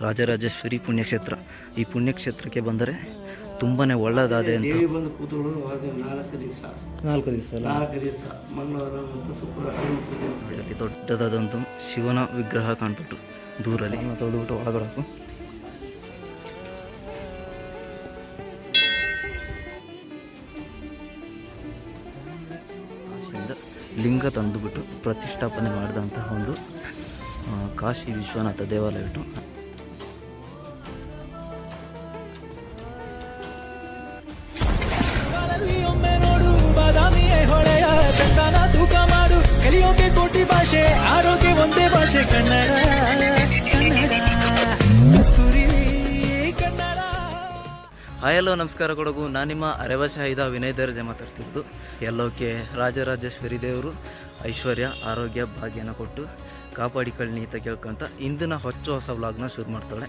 ರಾಜರಾಜೇಶ್ವರಿ ಪುಣ್ಯಕ್ಷೇತ್ರ. ಈ ಪುಣ್ಯಕ್ಷೇತ್ರಕ್ಕೆ ಬಂದರೆ ತುಂಬಾ ಒಳ್ಳೆಯದಾದೆ ಅಂತ. ದೇವಿ ಬಂದು ಕೂತ್ಕೊಳ್ಳೋದು ನಾಲ್ಕು ದಿವಸ. ನಾಲ್ಕು ದಿವಸ ನಾಲ್ಕು ದಿವಸ. ಮಂಗಳವಾರ ಮತ್ತು ಶುಕ್ರವಾರ ಐದು ಪೂಜೆ ಮಾಡ್ತಾರೆ. ಅಲ್ಲಿ ದೊಡ್ಡದಾದಂಥ ಶಿವನ ವಿಗ್ರಹ ಕಾಣ್ಬಿಟ್ಟು ದೂರಲ್ಲಿ. ತೊಳೆದ್ಬಿಟ್ಟು ಒಳಗಡಕು ಕಾಶಿಯಿಂದ ಲಿಂಗ ತಂದುಬಿಟ್ಟು ಪ್ರತಿಷ್ಠಾಪನೆ ಮಾಡಿದಂತಹ ಒಂದು ಆ, ಕಾಶಿ ವಿಶ್ವನಾಥ ದೇವಾಲಯ ಇಟ್ಟು. ಹಲೋ, ನಮಸ್ಕಾರ ಕೊಡಗು. ನಾನು ನಿಮ್ಮ ಅರೆವಶಾಹಿದ ವಿನಯ್ ದರ್ಜೆ ಮಾತಾಡ್ತಿದ್ದು ಎಲ್ಲೋಕೆ ರಾಜರಾಜೇಶ್ವರಿ ದೇವರು ಐಶ್ವರ್ಯ, ಆರೋಗ್ಯ, ಭಾಗ್ಯನ ಕೊಟ್ಟು ಕಾಪಾಡಿಕೊಳ್ಳಿ ಅಂತ ಕೇಳ್ಕೊಂತ ಇಂದಿನ ಹೊಚ್ಚ ಹೊಸ ವ್ಲಾಗ್ನ ಶುರು ಮಾಡ್ತಾಳೆ.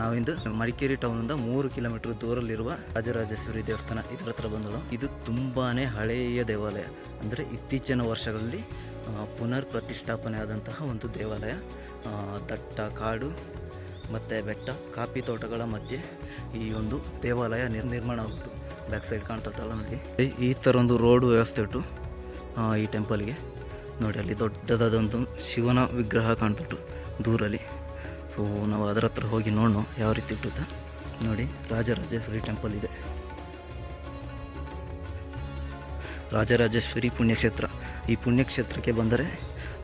ನಾವಿಂದು ಮಡಿಕೇರಿ ಟೌನಿಂದ ಮೂರು ಕಿಲೋಮೀಟರ್ ದೂರಲ್ಲಿರುವ ರಾಜರಾಜೇಶ್ವರಿ ದೇವಸ್ಥಾನ ಇದರ ಹತ್ರ ಬಂದಳು ಇದು ತುಂಬಾ ಹಳೆಯ ದೇವಾಲಯ. ಅಂದರೆ ಇತ್ತೀಚಿನ ವರ್ಷಗಳಲ್ಲಿ ಪುನರ್ ಪ್ರತಿಷ್ಠಾಪನೆ ಆದಂತಹ ಒಂದು ದೇವಾಲಯ. ದಟ್ಟ ಕಾಡು ಮತ್ತು ಬೆಟ್ಟ, ಕಾಫಿ ತೋಟಗಳ ಮಧ್ಯೆ ಈ ಒಂದು ದೇವಾಲಯ ನಿರ್, ನಿರ್ಮಾಣ ಆಗುತ್ತೆ ಬ್ಯಾಕ್ ಸೈಡ್ ಕಾಣ್ತಲ್ಲ ನೋಡಿ ಈ- ಥರ ಒಂದು ರೋಡ್ ವ್ಯವಸ್ಥೆ ಇಟ್ಟು ಈ ಟೆಂಪಲ್ಗೆ ನೋಡಿ, ಅಲ್ಲಿ ದೊಡ್ಡದಾದಂಥ ಶಿವನ ವಿಗ್ರಹ ಕಾಣ್ತಿತ್ತು ದೂರಲ್ಲಿ. ಸೊ ನಾವು ಅದರ ಹತ್ರ ಹೋಗಿ ನೋಡೋಣ ಯಾವ ರೀತಿ ಇಟ್ಟುತ್ತೆ ನೋಡಿ, ರಾಜರಾಜೇಶ್ವರಿ ಟೆಂಪಲ್ ಇದೆ. ರಾಜರಾಜೇಶ್ವರಿ ಪುಣ್ಯಕ್ಷೇತ್ರ. ಈ ಪುಣ್ಯಕ್ಷೇತ್ರಕ್ಕೆ ಬಂದರೆ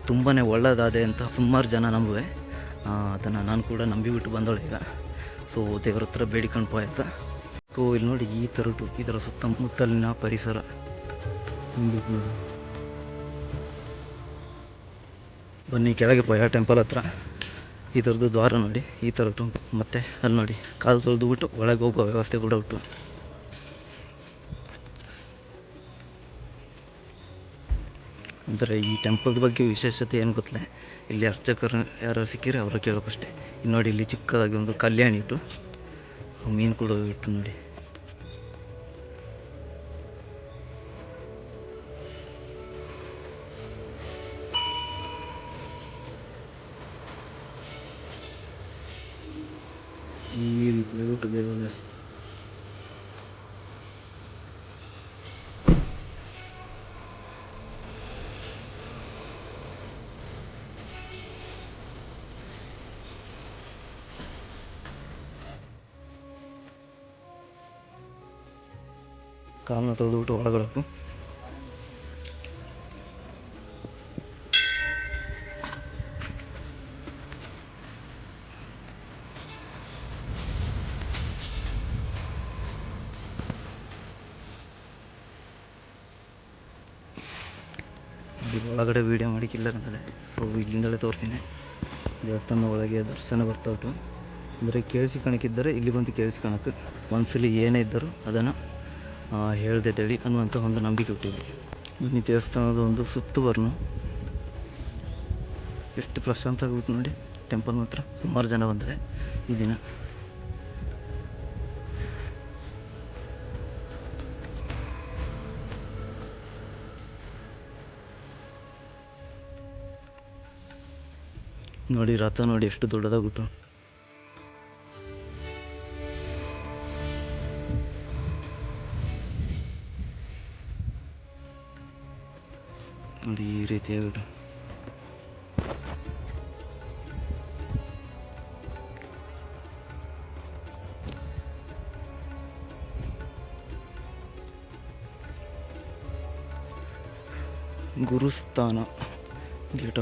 ತುಂಬಾ ಒಳ್ಳೆಯದಾದೆ ಅಂತ ಸುಮಾರು ಜನ ನಂಬುವೆ. ಅದನ್ನು ನಾನು ಕೂಡ ನಂಬಿಬಿಟ್ಟು ಬಂದಳು ಈಗ. ಸೊ ದೇವರ ಹತ್ರ ಬೇಡಿಕೊಂಡು ಹೋಯ್ತ ಸೊ ಇಲ್ಲಿ ನೋಡಿ ಈ ಥರದ್ದು ಇದರ ಸುತ್ತಮುತ್ತಲಿನ ಪರಿಸರ. ಬನ್ನಿ, ಕೆಳಗೆ ಪೋಯ ಟೆಂಪಲ್ ಹತ್ರ. ಥರದ್ದು ದ್ವಾರ ನೋಡಿ, ಈ ಥರ ಉಂಟು. ಮತ್ತು ಅಲ್ಲಿ ನೋಡಿ, ಕಾಲು ತೊಳೆದು ಬಿಟ್ಟು ಒಳಗೆ ಹೋಗೋ ವ್ಯವಸ್ಥೆ ಕೂಡ ಉಂಟು. ಅಂದರೆ ಈ ಟೆಂಪಲ್ದ ಬಗ್ಗೆ ವಿಶೇಷತೆ ಏನು ಗೊತ್ತಿಲ್ಲ. ಇಲ್ಲಿ ಅರ್ಚಕರು ಯಾರು ಸಿಕ್ಕಿದ್ರೆ ಅವರು ಕೇಳಬೇಕಷ್ಟೇ ಇಲ್ಲಿ ನೋಡಿ ಇಲ್ಲಿ ಚಿಕ್ಕದಾಗಿ ಒಂದು ಕಲ್ಯಾಣಿ ಇಟ್ಟು ಮೀನು ಕೂಡ ಇಟ್ಟು ನೋಡಿ. ಈ ರೀತಿ ಉಂಟು ಕಾಲನ್ನ ತೊಳೆದ್ಬಿಟ್ಟು ಹೋಗು. ಇಲ್ಲಿ ಒಳಗಡೆ ವೀಡಿಯೋ ಮಾಡಿಕ್ಕಿಲ್ಲ ಅಂದರೆ ಸೊ ಇಲ್ಲಿಂದಲೇ ತೋರಿಸ್ತೀನಿ. ದೇವಸ್ಥಾನದ ಒಳಗೆ ದರ್ಶನ ಬರ್ತಾ ಉಂಟು. ಅಂದರೆ ಕೇಳಿಸಿ ಕಣಕ್ಕಿದ್ದರೆ ಇಲ್ಲಿ ಬಂದು ಕೇಳಿಸಿ ಕಣಕ್ಕೆ. ಮನಸ್ಸಲ್ಲಿ ಏನೇ ಇದ್ದರೂ ಅದನ್ನು ಹೇಳ್ದೆ ಹೇಳಿ ಅನ್ನುವಂಥ ಒಂದು ನಂಬಿಕೆ ಹುಟ್ಟಿದೆ. ಈ ದೇವಸ್ಥಾನದ ಒಂದು ಸುತ್ತುವರ್ಣ ಎಷ್ಟು ಪ್ರಶಾಂತ ಆಗಿಬಿಟ್ಟು ನೋಡಿ ಟೆಂಪಲ್ ಮಾತ್ರ ಸುಮಾರು ಜನ ಬಂದರೆ ಈ ದಿನ. ನೋಡಿ, ರಥ ನೋಡಿ ಎಷ್ಟು ದೊಡ್ಡದಾಗ್ಬಿಟ್ಟು. ನೋಡಿ ಈ ರೀತಿಯಾಗ್ಬಿಟ್ಟು ಗುರುಸ್ಥಾನ ಗೇಟ್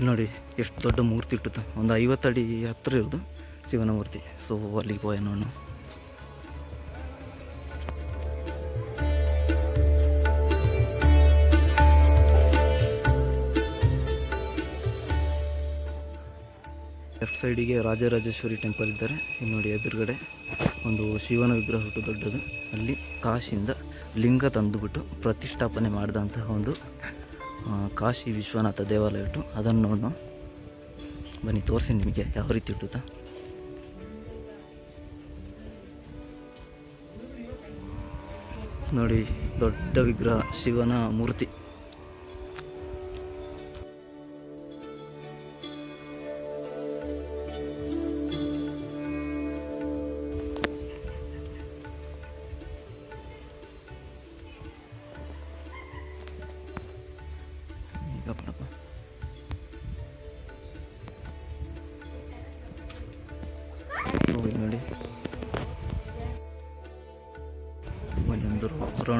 ನೋಡಿ, ಎಷ್ಟು ದೊಡ್ಡ ಮೂರ್ತಿ ಇಟ್ಟುತ್ತ ಒಂದು ಐವತ್ತು ಅಡಿ ಹತ್ತಿರ ಇರೋದು ಶಿವನ ಮೂರ್ತಿ. ಸೊ, ಅಲ್ಲಿಗೆ ಹೋಯ ನೋಡೋಣ. ಸೈಡಿಗೆ ರಾಜರಾಜೇಶ್ವರಿ ಟೆಂಪಲ್ ಇದ್ದಾರೆ. ಇಲ್ಲಿ ನೋಡಿ ಎದುರುಗಡೆ ಒಂದು ಶಿವನ ವಿಗ್ರಹ ಹುಟ್ಟು ದೊಡ್ಡದು. ಅಲ್ಲಿ ಕಾಶಿಯಿಂದ ಲಿಂಗ ತಂದುಬಿಟ್ಟು ಪ್ರತಿಷ್ಠಾಪನೆ ಮಾಡಿದಂತಹ ಒಂದು ಕಾಶಿ ವಿಶ್ವನಾಥ ದೇವಾಲಯ ಇಟ್ಟು ಅದನ್ನು ನೋಡೋಣ ಬನ್ನಿ, ತೋರಿಸಿ ನಿಮಗೆ ಯಾವ ರೀತಿ ಹುಟ್ಟುತ್ತಾ. ನೋಡಿ, ದೊಡ್ಡ ವಿಗ್ರಹ ಶಿವನ ಮೂರ್ತಿ.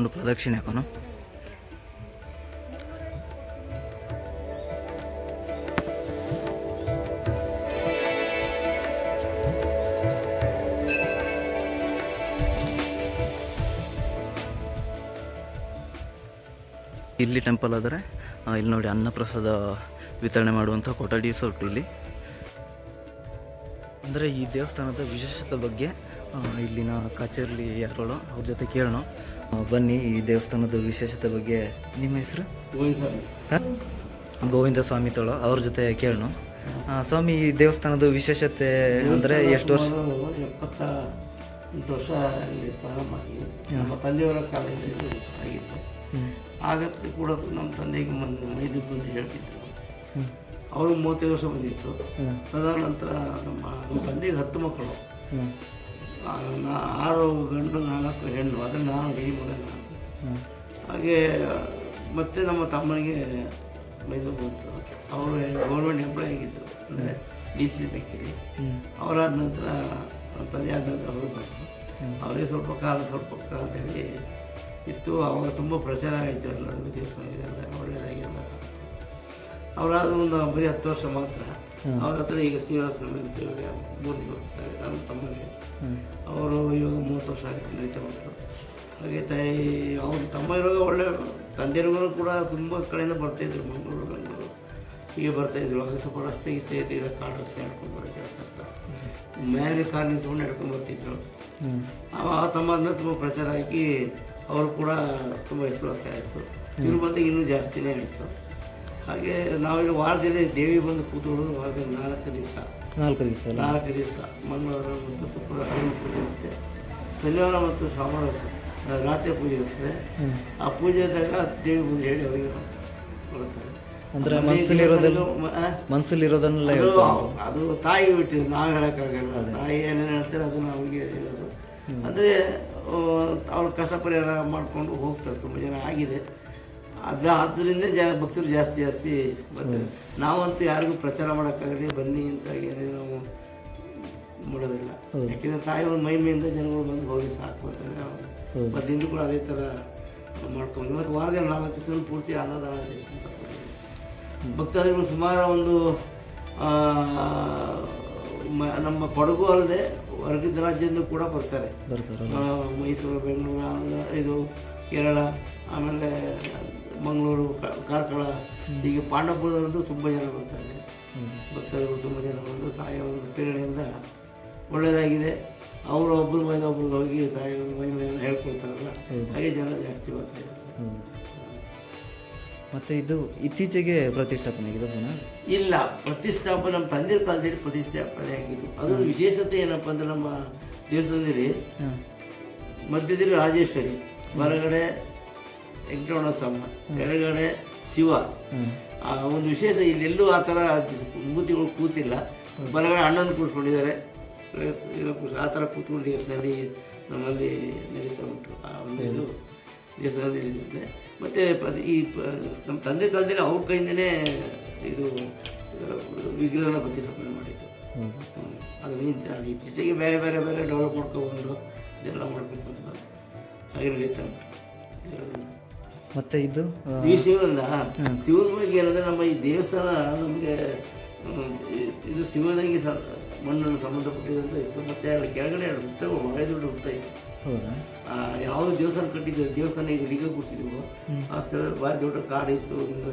ರೌಂಡ್ ಪ್ರದಕ್ಷಿಣೆ ಹಾಕೋನು ಇಲ್ಲಿ ಟೆಂಪಲ್ ಆದರೆ ಇಲ್ಲಿ ನೋಡಿ ಅನ್ನಪ್ರಸಾದ ವಿತರಣೆ ಮಾಡುವಂಥ ಕೊಠಡಿ ಸೊಟ್ಟು ಇಲ್ಲಿ. ಅಂದರೆ ಈ ದೇವಸ್ಥಾನದ ವಿಶೇಷತೆ ಬಗ್ಗೆ ಇಲ್ಲಿನ ಕಚೇರಿ ಯಾರೋಳು ಅವ್ರ ಜೊತೆ ಕೇಳೋಣ. ಬನ್ನಿ ಈ ದೇವಸ್ಥಾನದ ವಿಶೇಷತೆ ಬಗ್ಗೆ. ನಿಮ್ಮ ಹೆಸರು? ಗೋವಿಂದ ಸ್ವಾಮಿ. ತೋಳು ಅವ್ರ ಜೊತೆ ಕೇಳೋಣ. ಸ್ವಾಮಿ ಈ ದೇವಸ್ಥಾನದ ವಿಶೇಷತೆ ಅಂದರೆ ಎಷ್ಟು ವರ್ಷ? ಎಂಟು ವರ್ಷ ಇಲ್ಲಿ ಪ್ರಾರಂಭ ನಮ್ಮ ತಂದೆಯವರ ಕಾಲದಲ್ಲಿ ಆಗಿತ್ತು. ಆಗತ್ತೆ ಕೂಡ ನಮ್ಮ ತಂದೆಗೆ ಬಂದು ಮೈದುಬ್ಬು ಅಂತ ಹೇಳ್ತಿದ್ರು. ಅವರು ಮೂವತ್ತೈದು ವರ್ಷ ಬಂದಿತ್ತು. ಅದಾದ ತದನಂತರ ನಮ್ಮ ನಮ್ಮ ತಂದೆಗೆ ಹತ್ತು ಮಕ್ಕಳು. ಆರು ಗಂಡು ನಾಲ್ಕು ಹೆಣ್ಣು ಅದರಲ್ಲಿ ನಾನು ಹಿರಿ ಮಗ ನಾನು ಹಾಗೆ ಮತ್ತೆ ನಮ್ಮ ತಮ್ಮನಿಗೆ ಮೈದು ಬಂತು. ಅವರು ಗೌರ್ಮೆಂಟ್ ಎಂಪ್ಲಾಯ್ ಆಗಿದ್ದರು ಅಂದರೆ ಡಿ ಸಿ ಬೇಕಿರಿ. ಅವರಾದ ನಂತರ ತಂದೆ ಆದ ನಂತರ ಅವರು ಬಂದರು. ಅವರಿಗೆ ಸ್ವಲ್ಪ ಕಾಲ ಸ್ವಲ್ಪ ಕಾಲದಲ್ಲಿ ಇತ್ತು. ಅವಾಗ ತುಂಬ ಪ್ರಚಾರ ಆಯಿತು ಎಲ್ಲರಿಗೂ ದೇವಸ್ಥಾನ ಒಳ್ಳೆಯದಾಗಿಲ್ಲ ಅವರಾದ ಒಂದು ಬರೀ ಹತ್ತು ವರ್ಷ ಮಾತ್ರ. ಅವ್ರ ಹತ್ರ ಈಗ ಶ್ರೀನಿವಾಸ ಮೂರು ಬರ್ತಾರೆ ನಮ್ಮ ತಮ್ಮನಿಗೆ. ಅವರು ಇವಾಗ ಮೂವತ್ತು ವರ್ಷ ಆಗುತ್ತೆ ನಡೀತಾ ಹಾಗೆ ತಾಯಿ, ಅವ್ರ ತಮ್ಮ ಇರುವಾಗ ಒಳ್ಳೆ ತಂದೆಯರಿಗೂ ಕೂಡ ತುಂಬ ಕಡೆಯಿಂದ ಬರ್ತಾಯಿದ್ರು ಮಂಗಳೂರು, ಬೆಂಗಳೂರು. ಹೀಗೆ ಬರ್ತಾಯಿದ್ರು ಆಗ ಸ್ವಲ್ಪ ರಸ್ತೆ ಗಿಸ್ತೆ ಇದ್ದಿಲ್ಲ ಕಾಡು ರಸ್ತೆ ನಡ್ಕೊಂಡು ಬರೋಕ್ಕೆ ಅಂತ ಮೇಲೆ ಕಾರ್ ನಿಲ್ಸ್ಕೊಂಡು ನಡ್ಕೊಂಡು ಬರ್ತಿದ್ರು. ಆ ತಮ್ಮ ಅಂದರೆ ತುಂಬ ಪ್ರಚಾರ ಹಾಕಿ ಅವರು ಕೂಡ ತುಂಬ ಹೆಸರುವಾಸಿ ಆಯಿತು. ಇವ್ರು ಬಂದಾಗ ಇನ್ನೂ ಜಾಸ್ತಿನೇ ಆಯಿತು. ಹಾಗೆ ನಾವಿಲ್ಲಿ ವಾರದಲ್ಲಿ ದೇವಿ ಬಂದು ಕೂತ್ಕೊಳ್ಳೋದು ವಾರದಲ್ಲಿ ನಾಲ್ಕು ದಿವಸ. ನಾಲ್ಕು ದಿವಸ ನಾಲ್ಕು ದಿವಸ. ಮಂಗಳವಾರ ಮತ್ತು ಶುಕ್ರವಾರ ಪೂಜೆ ಇರುತ್ತೆ. ಶನಿವಾರ ಮತ್ತು ಸೋಮವಾರ ರಾತ್ರಿ ಪೂಜೆ ಇರ್ತದೆ ಆ ಪೂಜೆ ಇದ್ದಾಗ ದೇವಿ ಮುಂದೆ ಹೇಳಿ ಅವರಿಗೆ ಕೊಡ್ತಾರೆ. ಅಂದ್ರೆ ಆಮೇಲೆ ಮನ್ಸಲ್ಲಿ ಇರೋದೆಲ್ಲ ದೇವಸ್ಥಾನಕ್ಕೂ ಮ- ಆ? ಮನ್ಸಲ್ಲಿ ಇರೋದನ್ನೆಲ್ಲ ಅದು ತಾಯಿ ಬಿಟ್ಟಿದ್ದು ನಾವು ಹೇಳೋಕ್ಕಾಗಲ್ಲ. ತಾಯಿ ಏನೇನು ಹೇಳ್ತಾರೆ ಅದನ್ನ ನಮಗೆ ಇರೋದು. ಅಂದರೆ ಅವ್ರ ಕಸ ಪರಿಹಾರ ಮಾಡಿಕೊಂಡು ಹೋಗ್ತಾರೆ ತುಂಬ ಜನ ಆಗಿದೆ. ಅದು ಆದ್ದರಿಂದ ಜ ಭಕ್ತರು ಜಾಸ್ತಿ ಜಾಸ್ತಿ ಬರ್ತಾರೆ ನಾವಂತೂ ಯಾರಿಗೂ ಪ್ರಚಾರ ಮಾಡೋಕ್ಕಾಗಲಿ ಬನ್ನಿ ಅಂತ ಏನೇನು ನಾವು ಮಾಡೋದಿಲ್ಲ. ಯಾಕೆಂದರೆ ತಾಯಿ ಒಂದು ಮಹಿಮೆಯಿಂದ ಜನಗಳು ಬಂದು ಹೋಗಿ ಸಾಕು ಅಂತ ನಾವು ಮತ್ತು ಕೂಡ ಅದೇ ಥರ ಮಾಡ್ಕೊಂಡು ಮತ್ತು ವಾರದಲ್ಲಿ ನಾಲ್ಕು ದಿವಸ ಪೂರ್ತಿ ಅನ್ನದಾನ ಅಂತ ಭಕ್ತಾದಿಗಳು ಸುಮಾರು ಒಂದು ನಮ್ಮ ಕೊಡಗು ಅಲ್ಲದೆ ಹೊರಗಿದ್ದ ರಾಜ್ಯದಿಂದ ಕೂಡ ಬರ್ತಾರೆ. ಮೈಸೂರು ಬೆಂಗಳೂರು ಆಂಧ್ರ ಇದು ಕೇರಳ ಆಮೇಲೆ ಮಂಗಳೂರು ಕಾರ್ಕಳ ಹೀಗೆ ಪಾಂಡವಪುರದವರಂತೂ ತುಂಬ ಜನ ಬರ್ತಾರೆ. ಭಕ್ತಾದಿಗಳು ತುಂಬ ಜನ ಬಂದು ತಾಯಿಯ ಒಂದು ಪ್ರೇರಣೆಯಿಂದ ಒಳ್ಳೆಯದಾಗಿದೆ. ಅವರು ಒಬ್ಬರು ಮೈದ ಒಬ್ಬರು ಹೋಗಿ ತಾಯಿ ಮೈ ಮಹಿಮೆಯನ್ನು ಹೇಳ್ಕೊಳ್ತಾರಲ್ಲ ಹಾಗೆ ಜನ ಜಾಸ್ತಿ ಬರ್ತಾರೆ. ಮತ್ತೆ ಇದು ಇತ್ತೀಚೆಗೆ ಪ್ರತಿಷ್ಠಾಪನೆ ಆಗಿದೆ ಪುನಃ? ಇಲ್ಲ ಪ್ರತಿಷ್ಠಾಪನೆ ನಮ್ಮ ತಂದೆ ಕಾಲದಲ್ಲಿ ಪ್ರತಿಷ್ಠಾಪನೆ ಆಗಿದ್ದು ಅದು ವಿಶೇಷತೆ ಏನಪ್ಪ ಅಂದ್ರೆ ನಮ್ಮ ದೇವಸ್ಥಾನದಲ್ಲಿ ಮಧ್ಯದಲ್ಲಿ ರಾಜೇಶ್ವರಿ ಹೊರಗಡೆ ವೆಂಕಟರಮಣ ಸ್ವಾಮಿ ಕೆಳಗಡೆ ಶಿವ. ಆ ಒಂದು ವಿಶೇಷ ಇಲ್ಲೆಲ್ಲೂ ಆ ಥರ ಮೂರ್ತಿಗಳು ಕೂತಿಲ್ಲ. ಬಲಗಡೆ ಅಣ್ಣನ ಕೂರಿಸ್ಕೊಂಡಿದ್ದಾರೆ ಆ ಥರ ಕೂತ್ಕೊಂಡು ದೇವಸ್ಥಾನದಲ್ಲಿ ನಮ್ಮಲ್ಲಿ ನಡೀತಾ ಉಂಟು. ಆ ಒಂದು ಇದು ದೇವಸ್ಥಾನದಲ್ಲಿ ನಡೀತದೆ. ಮತ್ತು ಈ ಪ- ನಮ್ಮ ತಂದೆ ಕಾಲದಲ್ಲಿ ಅವ್ರ ಕೈಯಿಂದನೇ ಇದು ವಿಗ್ರಹನ ಪ್ರತಿಷ್ಠಾಪನೆ ಮಾಡಿದ್ದು. ಮಾಡಿತ್ತು. ಅದು ಅದು ಇತ್ತೀಚೆಗೆ ಬೇರೆ ಬೇರೆ ಬೇರೆ ಡೆವಲಪ್ ಮಾಡ್ಕೊಬಂದು ಇದೆಲ್ಲ ಮಾಡ್ಕೊಂಡು ಬಂದು ಹಾಗೆ ನಡೀತಾ ಉಂಟು. ಮತ್ತೆ ಇದು ಈ ಶಿವನ ಶಿವನ ಬಗ್ಗೆ ಏನಂದ್ರೆ ನಮ್ಮ ಈ ದೇವಸ್ಥಾನ ನಮಗೆ ಇದು ಶಿವನಿಗೆ ಸ- ಮಣ್ಣನ್ನು ಸಂಬಂಧಪಟ್ಟಿದಂತ ಇತ್ತು ಮತ್ತೆ ಅಲ್ಲಿ ಕೆಳಗಡೆ ಎರಡು ಮಳೆ ದೊಡ್ಡ ವೃತ್ತ ಇತ್ತು. ಯಾವುದೋ ದೇವಸ್ಥಾನ ಕಟ್ಟಿದ್ದು ದೇವಸ್ಥಾನ ಈಗ ಲಿಂಗ ಕೂರಿಸಿದ್ವು ಆ ಸ್ಥಳದಲ್ಲಿ ಭಾರಿ ದೊಡ್ಡ ಕಾಡಿತ್ತು ಇತ್ತು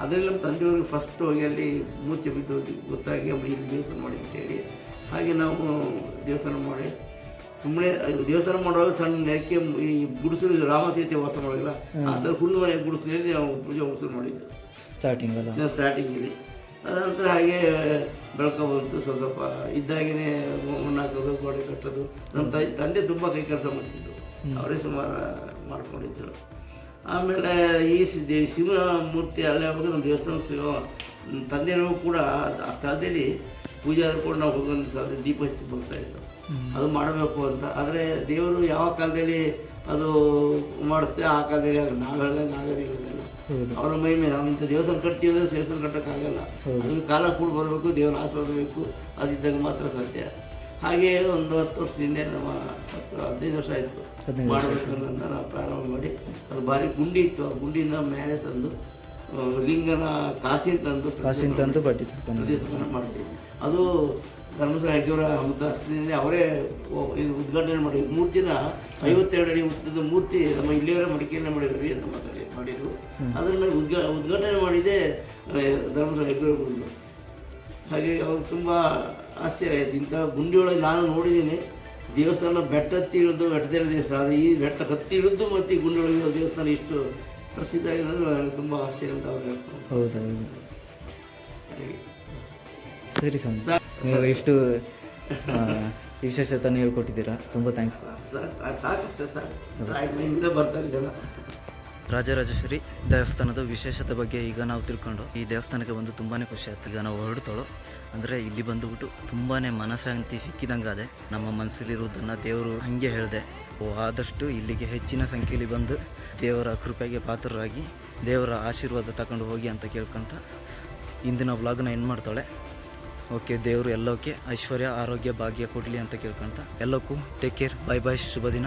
ಅದರಲ್ಲಿ ನಮ್ಮ ತಂದೆಯವ್ರಿಗೆ ಫಸ್ಟ್ ಹೋಗಿ ಅಲ್ಲಿ ಮೂರ್ಛೆ ಬಿದ್ದು ಗೊತ್ತಾಗಿ ಅಮ್ಮ ಇಲ್ಲಿ ದೇವಸ್ಥಾನ ಮಾಡಿ ಅಂತೇಳಿ. ಹಾಗೆ ನಾವು ದೇವಸ್ಥಾನ ಮಾಡಿ ಸುಮ್ಮನೆ ದೇವಸ್ಥಾನ ಮಾಡುವಾಗ ಸಣ್ಣ ನೆಲಕ್ಕೆ ಈ ಗುಡಿಸಲು ರಾಮಸೀತೆ ವಾಸ ಮಾಡೋದಿಲ್ಲ ಆ ಥರ ಹುಲ್ಲು ಮನೆ ಗುಡಿಸಲಲ್ಲಿ ನಾವು ಪೂಜೆ ಮುಗಿಸಲು ಮಾಡಿದ್ದು. ಸ್ಟಾರ್ಟಿಂಗ್ ಅಲ್ಲ? ಸ್ಟಾರ್ಟಿಂಗಲ್ಲಿ ಅದಂತರ ಹಾಗೆ ಬೆಳಕ ಬಂತು ಸ್ವಲ್ಪ ಸ್ವಲ್ಪ ಇದ್ದಾಗೇ ಮಣ್ಣು ಹಾಕೋದು ಗೋಡೆ ಕಟ್ಟೋದು. ನಮ್ಮ ತಾಯಿ ತಂದೆ ತುಂಬ ಕೈ ಕೆಲಸ ಮಾಡ್ತಿದ್ರು. ಅವರೇ ಸುಮಾರು ಮಾಡ್ಕೊಂಡಿದ್ರು. ಆಮೇಲೆ ಈ ದೇವಿ ಶಿವನ ಮೂರ್ತಿ ಅಲ್ಲೇ ಹೋಗಿ ನಮ್ಮ ದೇವಸ್ಥಾನ ಶಿವ ತಂದೆಯವರು ಕೂಡ ಆ ಸ್ಥಳದಲ್ಲಿ ಪೂಜೆ ಆದರೂ ಕೂಡ ನಾವು ಹೋಗೋದು ಸ್ಥಳದಲ್ಲಿ ದೀಪ ಹಚ್ಚಿ ಬರ್ತಾ ಇದ್ದು ಅದು ಮಾಡಬೇಕು ಅಂತ. ಆದರೆ ದೇವರು ಯಾವ ಕಾಲದಲ್ಲಿ ಅದು ಮಾಡಿಸ್ತೆ ಆ ಕಾಲದಲ್ಲಿ ಆಗ ನಾವು ಹೇಳ್ದಂಗೆ ಆಗೋದಿಲ್ಲ ಅವರ ಮೈ ಮೇಲೆ ಇಂಥ ದೇವಸ್ಥಾನ ಕಟ್ಟಿದ್ರೆ ದೇವಸ್ಥಾನ ಕಟ್ಟೋಕ್ಕಾಗಲ್ಲ ಅದಕ್ಕೆ ಕಾಲ ಕೂಡ ಬರಬೇಕು ದೇವರ ಆಶೀರ್ವಾದ ಬೇಕು ಅದಿದ್ದಾಗ ಮಾತ್ರ ಸಾಧ್ಯ. ಹಾಗೆ ಒಂದು ಹತ್ತು ವರ್ಷದಿಂದ ನಮ್ಮ ಹತ್ತು ಹದಿನೈದು ವರ್ಷ ಆಯಿತು. ಅನ್ನೋದನ್ನ ನಾವು ಪ್ರಾರಂಭ ಮಾಡಿ ಅದು ಭಾರಿ ಗುಂಡಿ ಇತ್ತು. ಆ ಗುಂಡಿಯಿಂದ ಮೇಲೆ ತಂದು ಲಿಂಗನ ಕಾಸಿನ ತಂದು ಕಾಸಿನ ತಂದು ಪ್ರತಿಷ್ಠಾಪನೆ ಮಾಡ್ತೀವಿ ಅದು ಧರ್ಮಸ್ಥಳ ಹೆಗ್ಗವರ ಮುದ್ದಾಸ್ತಿನಿಂದ ಅವರೇ ಇದು ಉದ್ಘಾಟನೆ ಮಾಡಿ ಮೂರ್ತಿನ ಐವತ್ತೆರಡು ಅಡಿ ಉದ್ದದ ಮೂರ್ತಿ ನಮ್ಮ ಇಲ್ಲಿಯವರ ಮಡಿಕೆಯನ್ನು ಮಾಡಿದ್ರಿ ಅಂತ ಮಾತಾಡಿ ಮಾಡಿದ್ರು. ಅದನ್ನು ಉದ್ಘಾ ಉದ್ಘಾಟನೆ ಮಾಡಿದೆ ಧರ್ಮಸ್ಥಳ ಹೆಗ್ಗವರ ಗುಂಡು ಹಾಗೆ ಅವ್ರು ತುಂಬ ಆಶ್ಚರ್ಯ ಆಯಿತು. ಇಂಥ ಗುಂಡಿಯೊಳಗೆ ನಾನು ನೋಡಿದ್ದೀನಿ ದೇವಸ್ಥಾನ ಬೆಟ್ಟ ಹತ್ತಿ ಇರೋದು ಬೆಟ್ಟದಲ್ಲಿ ದೇವಸ್ಥಾನ ಈ ಬೆಟ್ಟ ಹತ್ತಿ ಮತ್ತು ಈ ಗುಂಡಿಯೊಳಗೆ ದೇವಸ್ಥಾನ ಇಷ್ಟು ಪ್ರಸಿದ್ಧ ಆಗಿದೆ ಅಂದರೆ ನನಗೆ ತುಂಬ ಆಶ್ಚರ್ಯ ಅಂತ ಅವ್ರು ಹೇಳ್ತಾರೆ. ಸರಿ ಸ್ವಾಮಿ. ನೀವು ಇಷ್ಟು ವಿಶೇಷತೆ ವಿಶೇಷತೆಯನ್ನು ಹೇಳ್ಕೊಟ್ಟಿದ್ದೀರಾ. ತುಂಬ ಥ್ಯಾಂಕ್ಸ್ ರಾಜರಾಜೇಶ್ವರಿ ದೇವಸ್ಥಾನದ ವಿಶೇಷತೆ ಬಗ್ಗೆ ಈಗ ನಾವು ತಿಳ್ಕೊಂಡು ಈ ದೇವಸ್ಥಾನಕ್ಕೆ ಬಂದು ತುಂಬಾ ಖುಷಿ ಆಯ್ತು ಈಗ ನಾವು ಹೊರಡ್ತಾಳು. ಅಂದರೆ ಇಲ್ಲಿ ಬಂದುಬಿಟ್ಟು ತುಂಬಾ ಮನಶಾಂತಿ ಸಿಕ್ಕಿದಂಗಾದೆ ನಮ್ಮ ಮನಸ್ಸಲ್ಲಿರುವುದನ್ನು ದೇವರು ಹಾಗೆ ಹೇಳಿದೆ. ಓ ಆದಷ್ಟು ಇಲ್ಲಿಗೆ ಹೆಚ್ಚಿನ ಸಂಖ್ಯೆಯಲ್ಲಿ ಬಂದು ದೇವರ ಕೃಪೆಗೆ ಪಾತ್ರರಾಗಿ ದೇವರ ಆಶೀರ್ವಾದ ತಗೊಂಡು ಹೋಗಿ ಅಂತ ಕೇಳ್ಕೊಂತ ಇಂದಿನ ವ್ಲಾಗ್ನ ಏನು ಮಾಡ್ತಾಳೆ. ಓಕೆ, ದೇವರು ಎಲ್ಲೋಕೆ ಐಶ್ವರ್ಯ, ಆರೋಗ್ಯ, ಭಾಗ್ಯ ಕೊಡಲಿ ಅಂತ ಕೇಳ್ಕೊಂತ ಎಲ್ಲಕ್ಕೂ ಟೇಕ್ ಕೇರ್ ಬೈ ಬಾಯ್ ಶುಭ ದಿನ.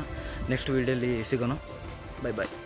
ನೆಕ್ಸ್ಟ್ ವೀಡಿಯೋಲಿ ಸಿಗೋಣ. Bye bye